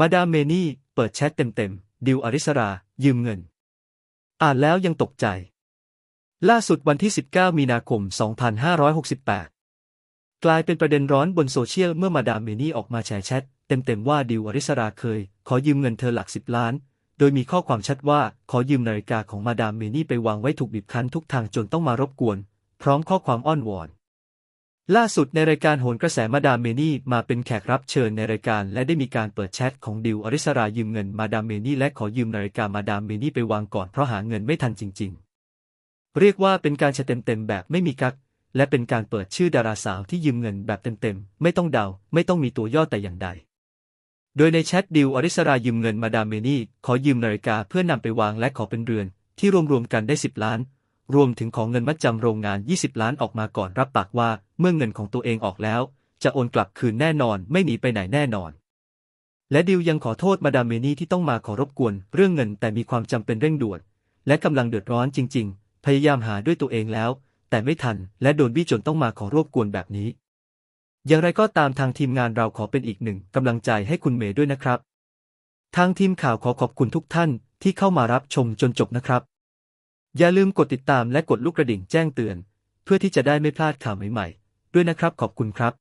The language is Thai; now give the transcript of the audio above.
มาดามเมนี่เปิดแชทเต็มๆ ดิวอริสรา ยืมเงิน อ่านแล้วยังตกใจ ล่าสุดวันที่ 19 มีนาคม 2568 กลายเป็นประเด็นร้อนบนโซเชียลเมื่อมาดามเมนี่ออกมาแชร์แชทเต็มๆ ว่าดิวอริสราเคย ขอยืมเงินเธอหลักสิบล้าน โดยมีข้อความชัดว่าขอยืมนาฬิกาของมาดามเมนี่ไปวางไว้ถูกบีบคั้นทุกทางจนต้องมารบกวน พร้อมข้อความอ้อนวอน ล่าสุดในรายการโหนกระแสมาดามเมนี่มาเป็นแขกรับเชิญในรายการ และได้มีการเปิดแชทของดิวอริสรายืมเงินมาดามเมนี่และขอยืมนาฬิกามาดามเมนี่ไปวางก่อนเพราะหาเงินไม่ทันจริง ๆ เรียกว่าเป็นการแชร์เต็มๆแบบไม่มีกักและเป็นการเปิดชื่อดาราสาวที่ยืมเงินแบบเต็มๆไม่ต้องเดา ไม่ต้องมีตัวย่อแต่อย่างใด โดยในแชทดิวอริสรายืมเงินมาดามเมนี่ขอยืมนาฬิกาเพื่อนำไปวางและขอเป็นเรือนที่รวมๆกันได้ 10 ล้าน รวมถึงของเงินมัดจำโรงงาน 20 ล้านออกมาก่อนรับปากว่า เมื่อเงินของตัวเองออกแล้ว จะโอนกลับคืนแน่นอนไม่หนีไปไหนแน่นอน และดิวยังขอโทษมาดามเมนี่ที่ต้องมาขอรบกวน เรื่องเงินแต่มีความจำเป็นเร่งด่วน และกำลังเดือดร้อนจริง ๆ พยายามหาด้วยตัวเองแล้ว แต่ไม่ทัน และโดนบี้จนต้องมาขอรบกวนแบบนี้ อย่างไรก็ตามทางทีมงานเราขอเป็นอีกหนึ่งกำลังใจให้คุณเมย์ด้วยนะครับ ทางทีมข่าวขอขอบคุณทุกท่านที่เข้ามารับชมจนจบนะครับ อย่าลืมกดติดตามและกดลูกกระดิ่งแจ้งเตือน เพื่อที่จะได้ไม่พลาดข่าวใหม่ๆ ด้วยนะครับขอบคุณครับ